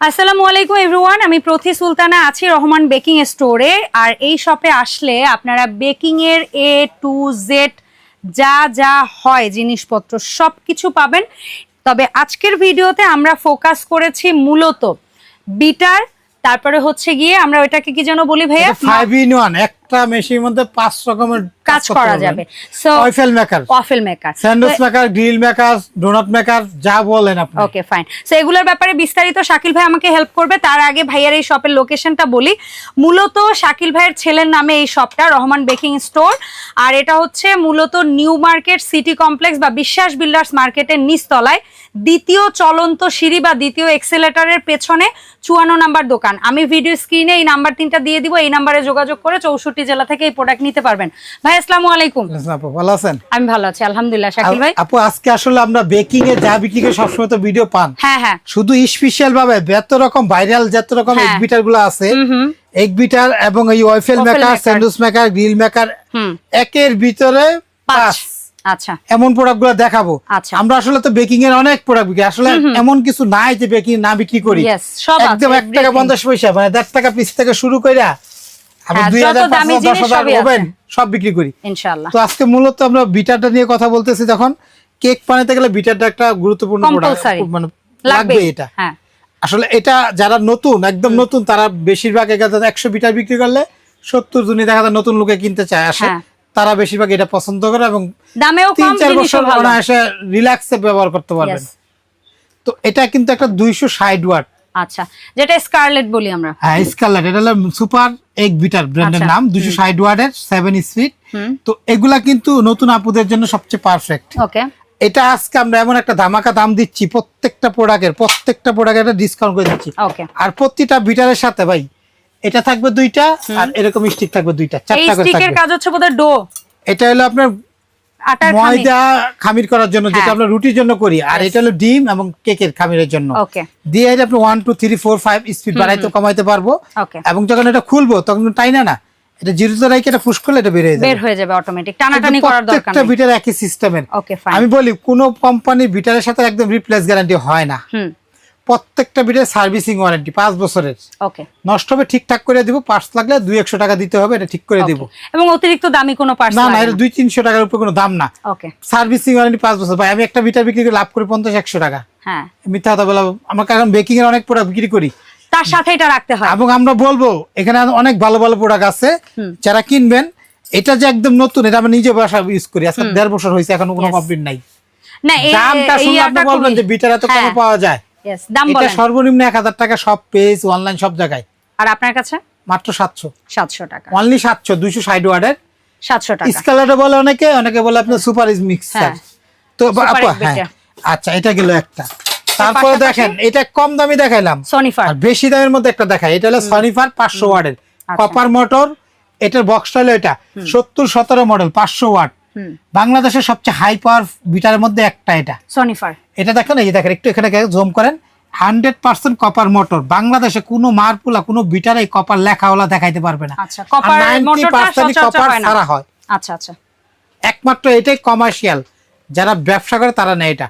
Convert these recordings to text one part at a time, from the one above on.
আসসালামু আলাইকুম এভরিওয়ান আমি প্রতি সুলতানা আছি রহমান বেকিং স্টোরে আর এই শপে আসলে আপনারা বেকিং এর এ টু জেড যা যা হয় জিনিসপত্র সব কিছু পাবেন। তবে আজকের ভিডিওতে আমরা ফোকাস করেছি মূলত বিটার, তারপরে হচ্ছে গিয়ে আমরা ওইটাকে কি যেন বলি ভাইয়া? ফাইভ ইন ওয়ান একটা মেশিনের মধ্যে পাঁচ রকমের কাজ করা যাবে। So oil maker waffle maker sandwich maker grill maker donut maker যা বলেন আপনি। ওকে ফাইন সো এগুলোর ব্যাপারে বিস্তারিত শাকিল ভাই আমাকে হেল্প করবে। তার আগে ভাইয়ার এই শপের লোকেশনটা বলি। মূলত শাকিল ভাইয়ের ছেলের নামে এই শপটা রহমান বেকিং স্টোর আর এটা হচ্ছে মূলত নিউ মার্কেট সিটি কমপ্লেক্স বা বিশ্বাস বিল্ডার্স মার্কেটের নিচতলায়। দ্বিতীয় চলন্ত সিঁড়ি বা দ্বিতীয় এক্সেলেটারের পেছনে চুয়ান্ন নাম্বার দোকান। আমি ভিডিও স্ক্রিনে এই নাম্বার তিনটা দিয়ে দিব। এই নাম্বারে যোগাযোগ করে চৌষট্টি জেলা থেকে এই প্রোডাক্ট নিতে পারবেন। ভাই আসসালামু আলাইকুম। আপু ভালো আছেন? আমি ভালো আছি আলহামদুলিল্লাহ। শাকিল ভাই? আপু আজকে আসলে আমরা বেকিং এ যা বিক্রি করে সবসময় তো ভিডিও পান। হ্যাঁ হ্যাঁ। শুধু স্পেশাল ভাবে যত রকম ভাইরাল যত রকম হ্যাঁ। এগ বিটারগুলো আছে এগ বিটার এবং এই waffle waffle maker. Sandwich maker grill maker একের ভিতরে পাঁচ। আচ্ছা। এমন প্রোডাক্টগুলো দেখাবো। আচ্ছা। আমরা আসলে তো বেকিং এর অনেক প্রোডাক্ট বিক্রি আসলে এমন কিছু নাই যে বেকিং না বিক্রি করি। সব একদম এক টাকা পঞ্চাশ পয়সা মানে দেড় টাকা পিস থেকে শুরু করে সব বিক্রি করি। ইনশাআল্লাহ। তো আজকে মূলত আমরা বিটারটা নিয়ে কথা বলতেছি যখন। কেক বানাতে গেলে বিটারটা একটা গুরুত্বপূর্ণ মানে লাগবে লাগবে এটা। হ্যাঁ। আসলে এটা যারা নতুন একদম নতুন তারা বেশিরভাগ একশো বিটার বিক্রি করলে সত্তর জনই দেখা যায় নতুন লোকে কিনতে চায় আসে। হ্যাঁ। তারা বেশিরভাগ এটা পছন্দ করে এবং তিন চার বছর অনায়াসে রিল্যাক্সে ব্যবহার করতে পারবেন। তো এটা কিন্তু একটা দুইশো ষাট ওয়াট। আচ্ছা যেটা স্কারলেট বলি আমরা। হ্যাঁ স্কারলেট এটা হলো সুপার এগ বিটার ব্র্যান্ডের আচ্ছা, নাম দুইশো ষাট ওয়াটের সেভেন স্পিড তো এগুলা কিন্তু নতুন আপুদের জন্য সবচেয়ে পারফেক্ট ওকে এটা আজকে আমরা এমন একটা ধামাকা দাম দিচ্ছি প্রত্যেকটা প্রোডাক্টের প্রত্যেকটা প্রোডাক্টের ডিসকাউন্ট করে দিচ্ছি। আর প্রতিটা বিটারের সাথে ভাই এটা থাকবে দুইটা আর এরকম স্টিক থাকবে দুইটা চারটা করে স্টিকের কাজ হচ্ছে বোধহয় ডো এটা হলো আপনার ময়দা খামির করার জন্য যেটা হ্যাঁ। আমরা রুটির জন্য করি আর এটা হলো ডিম এবং কেকের খামিরের জন্য। দিয়ে আপনি one two three four five speed বাড়াইতে কমাইতে পারব। এবং যখন এটা খুলবো তখন তাই না না। এটা জিরোতে রাইকে এটা পুশ করলে এটা বেড়ে বের হয়ে যাবে অটোমেটিক টানাটানি করার দরকার প্রত্যেকটা বিটার একই সিস্টেমের ওকে ফাইন আমি বলি কোনো কোম্পানির বিটারের সাথে একদম রিপ্লেস গ্যারান্টি হয় না। হুম। প্রত্যেকটা বিটার সার্ভিসিং ওয়ারেন্টি পাঁচ বছরের। ওকে। নষ্ট হবে ঠিকঠাক করে দিব পার্স লাগলে দুই একশো টাকা দিতে হবে এটা ঠিক করে দিব। এবং অতিরিক্ত দামি কোনো পার্স না না এটা দুই তিনশো টাকার উপরে কোনো দাম না। ওকে। সার্ভিসিং ওয়ারেন্টি পাঁচ বছর। ভাই আমি একটা বিটার বিক্রি করে লাভ করি পঞ্চাশ একশো টাকা। হ্যাঁ। মিথ্যা কথা বলা আমার কারণ বেকিং এর অনেক প্রোডাক্ট বিক্রি করি। তার সাথে এটা রাখতে হয়। এবং আমরা বলব এখানে অনেক ভালো ভালো প্রোডাক্ট আছে। যারা কিনবেন এটা যে একদম নতুন এটা আমি নিজে বাসা ইউজ করি। আজকে দেড় বছর হয়েছে এখনও কোনো. কমপ্লেন নাই। না এই দামটা শুনলে আপনি বলবেন যে বিটার এত কমে হ্যাঁ, পাওয়া যায়। Yes, দাম এটা বলেন। সর্বনিম্ন এক হাজার টাকা সব পেজ অনলাইন সব জায়গায়। আর আপনার কাছে? মাত্র সাতশো। সাতশো টাকা। অনলি সাতশো দুইশো ষাট ওয়ার্ডের। টাকা। স্কালারও বলে অনেকে অনেকে বলে আপনার সুপার মিক্সার। তো আপা, হ্যাঁ। আচ্ছা এটা গেল একটা। তারপরে দেখেন এটা কম দামি দেখাইলাম। সনিফার আর বেশি দামের মধ্যে একটা দেখাই। এটা হলো সনিফার পাঁচশো ওয়ার্ডের। আচ্ছা। কপার মোটর এটার বক্সটা হলো এটা। সত্তর সতেরো মডেল পাঁচশো ওয়াট বাংলাদেশের সবচেয়ে হাই পাওয়ার বিটারের মধ্যে একটা এটা। সনিফার এটা দেখেন এই যে দেখেন একটু এখানে জুম করেন। হান্ড্রেড পার্সেন্ট কপার মোটর বাংলাদেশে কোনো মারপুলা কোনো বিটারে কপার লেখাওয়ালা দেখাইতে পারবে না। আচ্ছা কপার কপার ছাড়া হয়। আচ্ছা আচ্ছা। একমাত্র এটাই কমার্শিয়াল যারা ব্যবসা করে তারা নেয় এটা।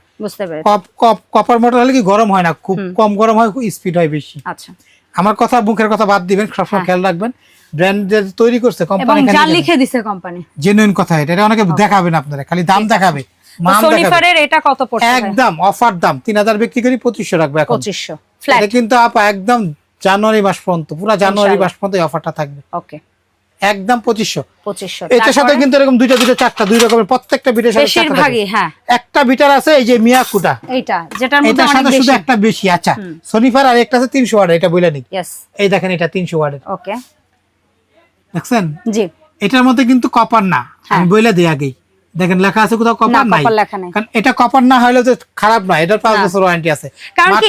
কপার মোটর হলে কি গরম হয় না? খুব কম গরম হয় খুব স্পিড হয় বেশি। আচ্ছা। আমার কথা মুখের কথা বাদ দিবেন সবসময় হ্যাঁ। খেয়াল রাখবেন। ব্র্যান্ডের তৈরি করছে কোম্পানি লিখে দিছে কোম্পানি জেনুইন কথা এটা। এটা অনেকে দেখাবেন আপনারা খালি দাম দেখাবে। সনিফারের এটা কত পড়ছে একদম অফার দাম তিন হাজার বিক্রি করি পঁচিশশো রাখবে এখন। পঁচিশশো ফ্ল্যাট কিন্তু আপা একদম জানুয়ারি মাস পর্যন্ত পুরো জানুয়ারি মাস পর্যন্ত অফারটা থাকবে। ওকে। একদম পঁচিশশো। পঁচিশশো। এটার সাথে কিন্তু এরকম দুইটা দুইটা চারটা দুই রকমের প্রত্যেকটা বিটের সাথে চারটা থাকে। বেশিরভাগই হ্যাঁ। একটা বিটার আছে এই যে মিয়াকুটা। এইটা যেটার মধ্যে সাথে শুধু একটা বেশি আচ্ছা। সনিফার আর একটা আছে তিনশো ওয়ার্ড এটা বলে নি এই দেখেন এটা ওকে। দেখছেন? জি। এটার মধ্যে কিন্তু কপার না। হ্যাঁ। আমি বলে দিই আগেই। দেখেন লেখা আছে কোথাও কপার নাই। কারণ এটা কপার না হলে তো খারাপ না এটার পাঁচ বছর ওয়ারেন্টি আছে। কারণ কি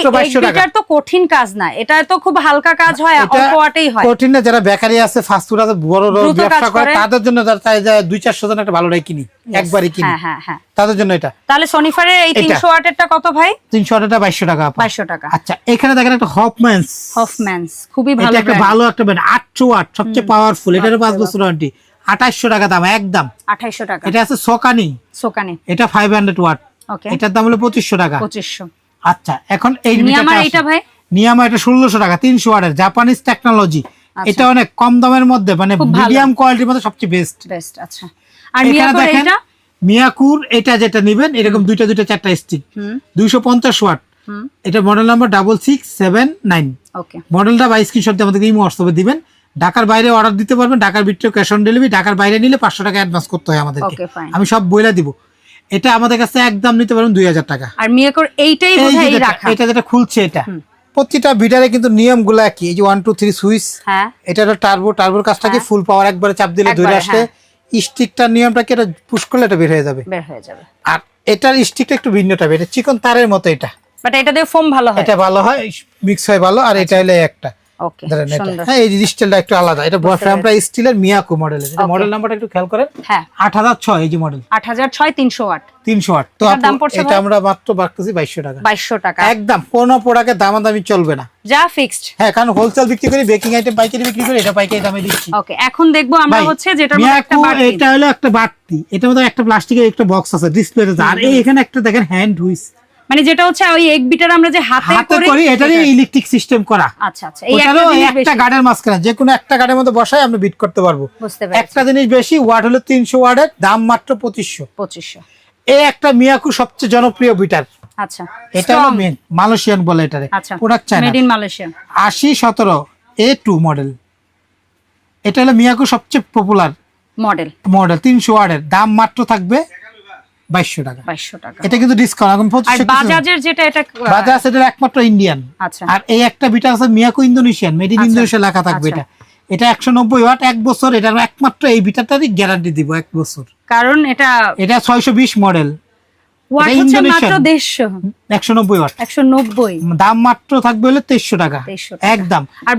এটার তো কঠিন কাজ না এটা তো খুব হালকা কাজ হয় অল্প ওয়াটেই হয়। কঠিন না যারা বেকারি আছে ফাস্ট ফুড আছে বড় বড় ব্যবসা করে। তাদের জন্য যারা চাই যে দুই চারশো জন একটা ভালোটাই কিনি একবারই কিনি। হ্যাঁ হ্যাঁ হ্যাঁ। তাদের জন্য এটা। তাহলে সনিফারের এই এটা। তিনশো ওয়াটেরটা কত ভাই? তিনশো টাকা বাইশশো টাকা আপা। বাইশশো টাকা। আচ্ছা এখানে দেখেন একটা হফম্যান্স হফম্যানস খুবই এটা ভালো একটা ভালো একটা ব্র্যান্ড আটশো ওয়াট সবচেয়ে পাওয়ারফুল এটারও পাঁচ বছর ওয়ারেন্টি আঠাশশো টাকা দাম একদম। আঠাইশশো টাকা। এটা আছে সোকানি। সোকানি। এটা ফাইভ হান্ড্রেড ওয়াট ওকে এটার দাম হলো পঁচিশশো টাকা। পঁচিশশো। আচ্ছা এখন এই। এইটা ভাই? নিয়ামা এটা ষোলোশো টাকা তিনশো ওয়াটের জাপানিজ টেকনোলজি এটা অনেক কম দামের মধ্যে মানে আচ্ছা। মিডিয়াম কোয়ালিটির মধ্যে সবচেয়ে বেস্ট বেস্ট আচ্ছা। আর এখানে মিয়াকোর দেখেন এটা মিয়াকুর এটা যেটা নিবেন এরকম দুইটা দুইটা চারটা স্টিক দুইশো পঞ্চাশ ওয়াট হুম। এটা model number double six seven nine okay মডেলটা বা স্ক্রিনশট আমাদেরকে ইমো হোয়াটসঅ্যাপে দিবেন। ঢাকার বাইরে অর্ডার দিতে পারবেন ঢাকার ভিতরে ক্যাশ অন ডেলিভারি ঢাকার বাইরে নিলে পাঁচশো টাকা অ্যাডভান্স করতে হয় আমাদেরকে। আমি সব বইলা দিব। এটা আমাদের কাছে একদম নিতে পারবেন দুই হাজার টাকা। আর মিয়াকোর এইটাই এটা যেটা খুলছে এটা। প্রতিটা বিটারে কিন্তু নিয়ম নিয়মগুলো একই। এই যে ওয়ান টু থ্রি সুইচ হ্যাঁ। এটা একটা টার্বো টার্বোর কাজটা কি হ্যাঁ। ফুল পাওয়ার একবারে চাপ দিলে ধরে আসলে স্টিকটার নিয়মটা কি এটা পুশ করলে এটা বের হয়ে যাবে। বের হয়ে যাবে। আর এটার স্টিকটা একটু ভিন্ন টাইপের এটা চিকন তারের মতো এটা। বাট এটা দিয়ে ফোম ভালো হয়। এটা ভালো হয় মিক্স হয় ভালো আর এটা হলো একটা। ওকে ধরেন হ্যাঁ এই স্টিলটা একটু আলাদা। এটা ফ্রেমটা স্টিলের মিয়াকো মডেলের এটা মডেল নাম্বারটা একটু খেয়াল করেন। হ্যাঁ। আট হাজার ছয় এই যে মডেল আট হাজার ছয় তিনশো ওয়াট তো দাম পড়ছে এটা আমরা মাত্র বাড়তেছি বাইশশো টাকা। বাইশশো টাকা। একদম কোনো প্রোডাক্টের দামাদামি চলবে না। যা ফিক্সড হ্যাঁ কারণ হোলসেল বিক্রি করি বেকিং আইটেম পাইকারি বিক্রি করি এটা পাইকারি দামে দিচ্ছি। ওকে এখন দেখব আমরা হচ্ছে মধ্যে একটা বাড়তি। এটা হলো একটা বাড়তি। মধ্যে একটা প্লাস্টিকের একটা বক্স আছে ডিসপ্লে আর এই এখানে একটা দেখেন হ্যান্ড হুইস মানে যেটা হচ্ছে ওই এক বিটার আমরা যে হাতে করি করি এটারই ইলেকট্রিক সিস্টেম করা। আচ্ছা আচ্ছা এই একটা গার্ডের মাঝখানে যে কোনো একটা গার্ডের মধ্যে বসাই আমরা বিট করতে পারব। একটা জিনিস বেশি ওয়াট হলো তিনশো ওয়াটের দাম মাত্র পঁচিশশো। পঁচিশশো। এই একটা মিয়াকু সবচেয়ে জনপ্রিয় বিটার আচ্ছা এটা হলো মেন মালয়েশিয়ান বলে এটারে product China made in Malaysia আশি সতেরো এ টু মডেল এটা হলো মিয়াকু সবচেয়ে পপুলার মডেল মডেল তিনশো ওয়াটের দাম মাত্র থাকবে টাকা। টাকা। এটা কিন্তু ডিসকাউন্ট এখন আর বাজাজের যেটা এটা বাজাজ এটা একমাত্র ইন্ডিয়ান আচ্ছা। আর এই একটা বিটা আছে Miyako Indonesian made in Indonesia লেখা থাকবে আচ্ছা। এটা। এটা একশো নব্বই ওয়াট এক বছর এটা একমাত্র এই বিটাটারই গ্যারান্টি দিব এক বছর। কারণ এটা এটা ছয়শো বিশ মডেল দাম মাত্র থাকবে হলে তেইশশো টাকা। একদম। আর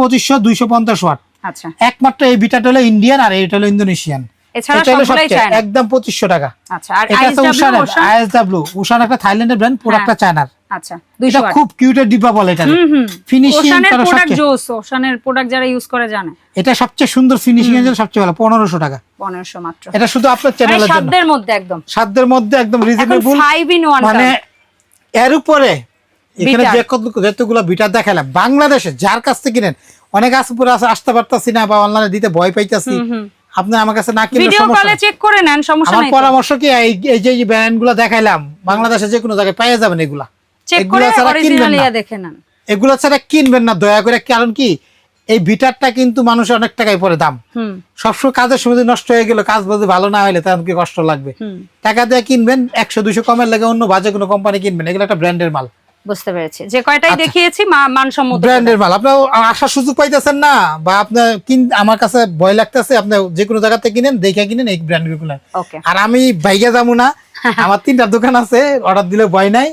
পঁচিশশো দুইশো পঞ্চাশ ওয়াট আচ্ছা। একমাত্র এই বিটাটা হলো ইন্ডিয়ান আর এটা হলো ইন্দোনেশিয়ান এছাড়া সবগুলাই চায়না একদম পঁচিশশো টাকা। আচ্ছা আর আইএসডব্লিউ একটা থাইল্যান্ডের ব্র্যান্ড প্রোডাক্টটা চায়নার আচ্ছা এটা খুব কিউটের ডিব্বা বলে এটা। হুম হুম। ফিনিশিং ওশানের প্রোডাক্ট জোস ওশানের প্রোডাক্ট যারা ইউজ করে জানে। এটা সবচেয়ে সুন্দর ফিনিশিং এর জন্য সবচেয়ে ভালো পনেরোশো টাকা। পনেরোশো মাত্র। এটা শুধু আপনার মানে চ্যানেলের জন্য। সাধ্যের মধ্যে একদম। সাধ্যের মধ্যে একদম এখন রিজনেবল ফাইভ ইন ওয়ান মানে এর উপরে এখানে বিটার। যে যতগুলো বিটার দেখালাম বাংলাদেশে যার কাছ থেকে কিনেন অনেক পুরো আসতে পারতাছি না বা অনলাইনে দিতে ভয় পাইতাছি। আপনি আমার কাছে না কিনলে ভিডিও কলে চেক করে নেন সমস্যা নাই আমার পরামর্শ কি এই এই যে ব্র্যান্ডগুলো দেখাইলাম বাংলাদেশে যে কোনো জায়গায় পেয়ে যাবেন এগুলা। চেক করে ছাড়া কিনবেন অরিজিনাল না। দেখে নেন। এগুলো ছাড়া কিনবেন না দয়া করে। কারণ কি এই বিটারটা কিন্তু মানুষের অনেক টাকায় পড়ে দাম। সবসময় কাজের সময় নষ্ট হয়ে গেল কাজ বাজে ভালো না হলে কি কষ্ট লাগবে? টাকা দিয়ে কিনবেন একশো দুশো কমের লাগে অন্য বাজে কোনো কোম্পানি কিনবেন এগুলো একটা ব্র্যান্ডের মাল। বুঝতে পেরেছি। যে কয়টাই আচ্ছা। দেখিয়েছি মানসম্মত ব্র্যান্ডের মাল। আপনার আসার সুযোগ পাইতেছেন না বা আপনার কিন আমার কাছে ভয় লাগতেছে আপনি যে কোনো জায়গাতে কিনেন দেখে কিনেন এই ব্র্যান্ডগুলো ওকে। আর আমি বাইকে যাব না আমার তিনটা দোকান আছে অর্ডার দিলে ভয় নাই।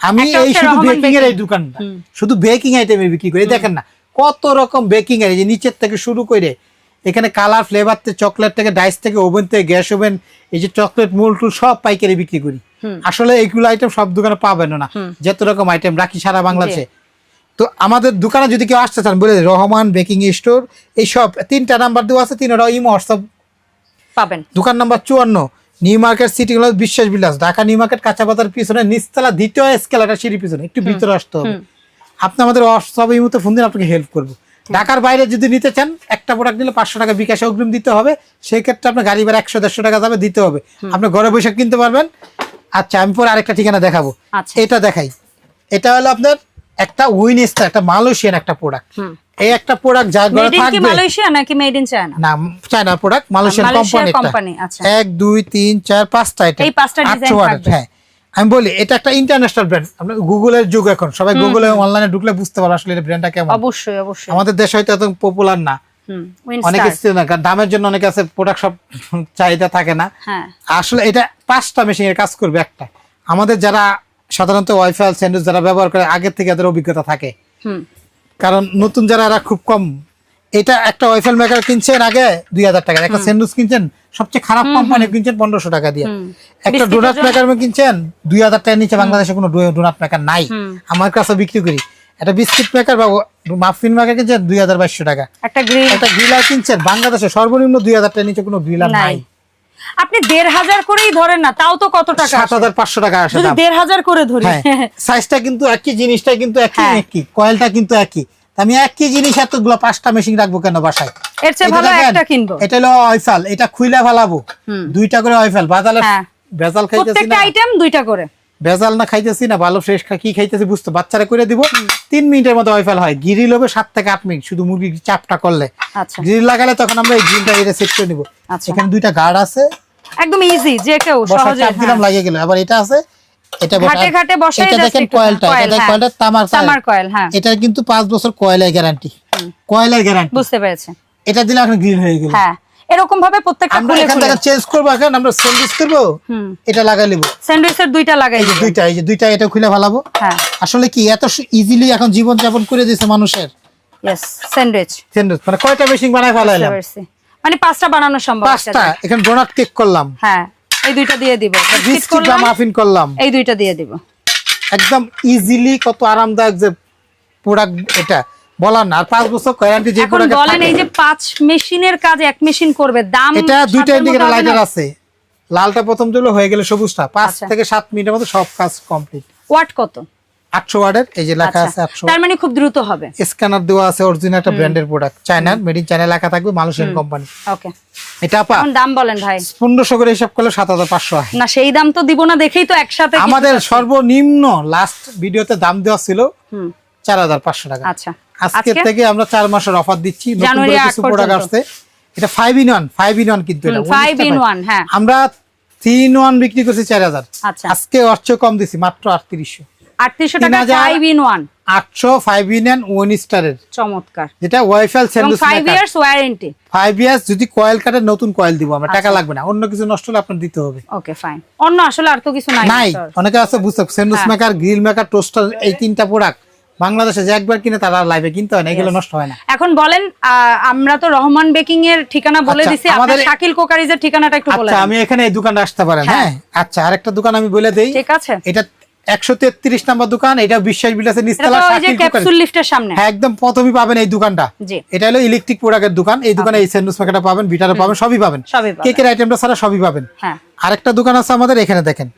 আমি এই শুধু বেকিং এর এই দোকানটা। শুধু বেকিং আইটেমে বিক্রি করি। দেখেন না কত রকম বেকিং এর এই যে নিচের থেকে শুরু করে এখানে কালার ফ্লেভার থেকে চকলেট থেকে ডাইস থেকে ওভেন থেকে গ্যাস ওভেন এই যে চকলেট মোল টুল সব পাইকারি বিক্রি করি। আসলে এইগুলো আইটেম সব দোকানে পাবেন না। যত রকম আইটেম রাখি সারা বাংলাদেশে। তো আমাদের দোকানে যদি কেউ আসতে চান বলে রহমান বেকিং স্টোর এই সব তিনটা নাম্বার দেওয়া আছে তিনটা ইমো হোয়াটসঅ্যাপ। পাবেন। দোকান নাম্বার চুয়ান্ন নিউ মার্কেট সিটি হল বিশ্বাস বিলাস ঢাকা নিউ মার্কেট কাঁচা পাতার পিছনে নিচতলা দ্বিতীয় স্কেলারটা সিঁড়ি পিছনে একটু ভিতরে আসতে হবে। আপনি আমাদের হোয়াটসঅ্যাপ এই মুহূর্তে ফোন দিন আপনাকে হেল্প করব। ঢাকার বাইরে যদি নিতে চান একটা প্রোডাক্ট নিলে পাঁচশো টাকা বিকাশে অগ্রিম দিতে হবে। সেই ক্ষেত্রে আপনার গাড়ি ভাড়া একশো দেড়শো টাকা যাবে দিতে হবে। আপনি ঘরে বসে কিনতে পারবেন। আচ্ছা আমি পরে আরেকটা ঠিকানা দেখাবো। আচ্ছা। এটা দেখাই। এটা হলো আপনার একটা উইন একটা মালয়েশিয়ান একটা প্রোডাক্ট এই একটা প্রোডাক্ট যার ঘরে মেড ইন থাকবে মালয়েশিয়া নাকি মেড ইন চায়না না চায়না প্রোডাক্ট মালয়েশিয়ান কোম্পানি এক দুই তিন চার পাঁচটা এটা। এই পাঁচটা design থাকবে। হ্যাঁ। আমি বলি এটা একটা ইন্টারন্যাশনাল ব্র্যান্ড আপনার গুগলের যুগ এখন। সবাই গুগলে অনলাইনে ঢুকলে বুঝতে পারো আসলে ব্র্যান্ডটা কেমন। অবশ্যই অবশ্যই। আমাদের দেশে হয়তো এত পপুলার না। অনেকে দামের জন্য অনেকে আছে প্রোডাক্ট সব চাহিদা থাকে না। হ্যাঁ। আসলে এটা পাঁচটা মেশিনের কাজ করবে একটা। আমাদের যারা সাধারণত ওয়াইফাই স্যান্ডউইচ যারা ব্যবহার করে আগের থেকে এদের অভিজ্ঞতা থাকে। কারণ নতুন যারা এরা খুব কম এটা একটা ওয়াইফাই মেকার কিনছেন আগে দুই হাজার টাকা একটা স্যান্ডউইচ কিনছেন সবচেয়ে খারাপ কোম্পানি কিনছেন পনেরোশো টাকা দিয়ে। একটা ডোনাট মেকার কিনছেন দুই হাজার টাকার নিচে বাংলাদেশে কোনো ডোনাট মেকার নাই। আমার কাছে বিক্রি করি। একটা বিস্কিট মেকার বা মাফিন মেকার কিনছেন দুই হাজার বাইশশো টাকা। একটা গ্রিলার কিনছেন বাংলাদেশে সর্বনিম্ন দুই হাজার টাকার নিচে কোনো গ্রিলার নাই। আপনি দেড় হাজার করেই ধরেন না তাও তো কত টাকা সাত হাজার পাঁচশো টাকা আসে দেড় হাজার করে ধরি। হ্যাঁ সাইজটা কিন্তু একই জিনিসটা কিন্তু একই হ্যাঁ। একই কয়েলটা কিন্তু একই। আমি একই জিনিস এতগুলো পাঁচটা মেশিন রাখব কেন বাসায়? এর চেয়ে ভালো একটা কিনবো। এটা হলো অয়ফাল এটা খুইলা ফেলাবো। দুইটা করে অয়ফাল বাজালে। ভেজাল খাইতেছি প্রত্যেকটা আইটেম দুইটা করে। ভেজাল না খাইতেছি না ভালো ফ্রেশ কি খাইতেছি বুঝতে বাচ্চারা করে দিব। তিন মিনিটের মতো অয়ফাল হয় গিরিল হবে সাত থেকে আট মিনিট শুধু মুরগির চাপটা করলে। আচ্ছা। গ্রিল লাগালে তখন আমরা এই গ্রিলটা এটা সেট করে নিব। আচ্ছা। এখানে দুইটা গার্ড আছে। একদম ইজি যে কেউ সহজে চাপ দিলাম হ্যাঁ। লাগিয়ে গেল। আবার এটা আছে এটা ঘাটে ঘাটে বসাই এটা দেখেন কয়েলটা এটা হ্যাঁ। কয়েলটা তামার তামার কয়েল হ্যাঁ। এটা কিন্তু বছর কয়েলের গ্যারান্টি কয়েলের গ্যারান্টি বুঝতে পেরেছি। এটা দিলে এখন হয়ে গেল। হ্যাঁ এরকম ভাবে প্রত্যেকটা আমরা এখান থেকে চেঞ্জ করব এখন আমরা স্যান্ডউইচ করব এটা লাগাই নিব। স্যান্ডউইচের দুইটা লাগাই দুইটা এই যে দুইটা এটা খুলে ফেলাবো। হ্যাঁ। আসলে কি এত ইজিলি এখন জীবন যাপন করে দিয়েছে মানুষের। স্যান্ডউইচ স্যান্ডউইচ মানে কয়টা মেশিন বানায় ফেলাইলাম? মানে পাঁচটা বানানো সম্ভব পাঁচটা এখানে ডোনাট কেক করলাম। হ্যাঁ। এই দুইটা দিয়ে দিব। বিস্কিট বা মাফিন করলাম এই দুইটা দিয়ে দিব। একদম ইজিলি কত আরামদায়ক যে প্রোডাক্ট এটা। বলার না আর পাঁচ বছর গ্যারান্টি যে এখন প্রোডাক্ট বলেন এই যে পাঁচ মেশিনের কাজ এক মেশিন করবে দাম এটা দুইটা ইন্ডিকেটর লাইটার আছে। লালটা প্রথম দিলে হয়ে গেলে সবুজটা। পাঁচ আচ্ছা। থেকে সাত মিনিটের মধ্যে সব কাজ কমপ্লিট ওয়াট কত? আটশো ওয়ার্ডের এই যে লেখা আছে আচ্ছা আটশো তার মানে খুব দ্রুত হবে। স্ক্যানার দেওয়া আছে অরিজিনাল একটা ব্র্যান্ডের প্রোডাক্ট চায়নার মেড ইন চায়না লেখা থাকবে মালয়েশিয়ান কোম্পানি ওকে এটা আপা এখন দাম বলেন ভাই। পনেরোশো করে হিসাব করলে সাত হাজার পাঁচশো হয় না সেই দাম তো দিব না দেখেই তো একসাথে আমাদের সর্বনিম্ন লাস্ট ভিডিওতে দাম দেওয়া ছিল হুম, চার হাজার পাঁচশো টাকা। আচ্ছা। আজকে থেকে আমরা চার মাসের অফার দিচ্ছি নতুন কিছু প্রোডাক্ট আসছে। এটা five in one five in one কিন্তু এটা ফাইভ ইন ওয়ান হ্যাঁ। আমরা থ্রি ইন ওয়ান বিক্রি করছি চার হাজার। আচ্ছা। আজকে অর্চ কম দিছি মাত্র আটত্রিশশো। আটত্রিশশো তিন টাকা হাজার- ইন ওয়ান আটশো ফাইভ ইন ওয়ান ওয়ান স্টারের চমৎকার। যেটা wifi sandwich five years warranty five years যদি কয়েল কাটে নতুন কয়েল দিব আমরা টাকা আচ্ছা। লাগবে না। অন্য কিছু নষ্ট হলে আপনার দিতে হবে। ওকে ফাইন অন্য আসলে আর তো কিছু নাই নাই। অনেকে আছে বুঝতে স্যান্ডউইচ হ্যাঁ। মেকার গ্রিল মেকার টোস্টার এই তিনটা প্রোডাক্ট বাংলাদেশে যে একবার কিনে তারা লাইভে কিনতে হয় না। এগুলো নষ্ট হয় না। এখন বলেন আমরা তো রহমান বেকিং এর ঠিকানা বলে আচ্ছা, দিছি। আমাদের শাকিল কোকারিজের ঠিকানাটা একটু বলে আচ্ছা আমি এখানে এই দোকানে আসতে পারেন। হ্যাঁ। হ্যাঁ আচ্ছা আরেকটা দোকান আমি বলে দেই। ঠিক আছে। এটা একশো তেত্রিশ নাম্বার দোকান এটা বিশ্বাস বিলাসের নিচতলা তো ওই যে শাকিল ক্যাপসুল লিফটের সামনে। হ্যাঁ একদম প্রথমেই পাবেন এই দোকানটা। এটা হলো ইলেকট্রিক প্রোডাক্টের দোকান এই দোকানে এই স্যান্ডউইচ প্যাকেটটা পাবেন পাবেন সবই পাবেন। কেকের আইটেমটা সবই পাবেন। হ্যাঁ। আরেকটা দোকান আছে আমাদের এখানে দেখেন।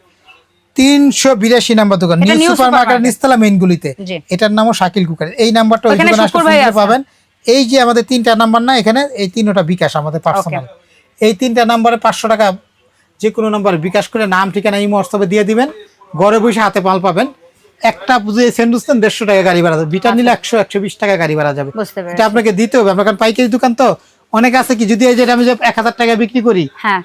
তিনশো বিরাশি নাম্বার দোকান নিউ সুপার মার্কেট মেইন গুলিতে। এটার নামও শাকিল কুকার এই নাম্বারটা ওই দোকানে আসলে। পাবেন। এই যে আমাদের তিনটা নাম্বার না এখানে এই তিনটা বিকাশ আমাদের পার্সোনাল এই তিনটা নাম্বারে পাঁচশো টাকা যে কোনো নাম্বারে বিকাশ করে নাম ঠিকানা এই হোয়াটসঅ্যাপে দিয়ে দিবেন। ঘরে বসে হাতে পাল পাবেন। একটা স্যান্ডউইচ দেন দেড়শো টাকা গাড়ি ভাড়া যাবে। বিটা নিলে একশো একশো বিশ টাকা গাড়ি ভাড়া যাবে। এটা আপনাকে দিতে হবে। আপনার কারণ পাইকারি দোকান তো অনেক আছে কি যদি এই যে আমি এক হাজার টাকা বিক্রি করি হ্যাঁ।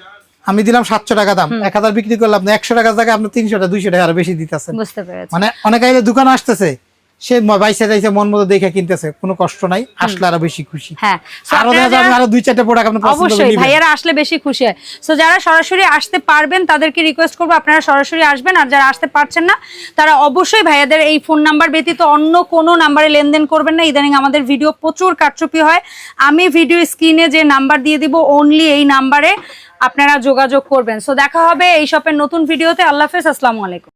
আমি দিলাম সাতশো টাকা দাম। এক হাজার বিক্রি করলাম আপনি একশো টাকা জায়গায় আপনি তিনশো টাকা দুইশো টাকা আরও বেশি দিতেছেন। মানে অনেক আইলে দোকান আসতেছে। সে বাইসে যাইছে মন মতো দেখে কিনতেছে কোনো কষ্ট নাই আসলে আরও বেশি খুশি। হ্যাঁ আরও দুই চারটা প্রোডাক্ট অবশ্যই ভাইয়ারা আসলে বেশি খুশি হয়। সো যারা সরাসরি আসতে পারবেন তাদেরকে রিকোয়েস্ট করব আপনারা সরাসরি আসবেন আর যারা আসতে পারছেন না তারা অবশ্যই ভাইয়াদের এই ফোন নাম্বার ব্যতীত অন্য কোনো নাম্বারে লেনদেন করবেন না। ইদানিং আমাদের ভিডিও প্রচুর কারচুপি হয়। আমি ভিডিও স্ক্রিনে যে নাম্বার দিয়ে দিব অনলি এই নাম্বারে আপনারা যোগাযোগ করবেন। সো দেখা হবে এই শপের নতুন ভিডিওতে আল্লাহ হাফেজ আসসালামু আলাইকুম।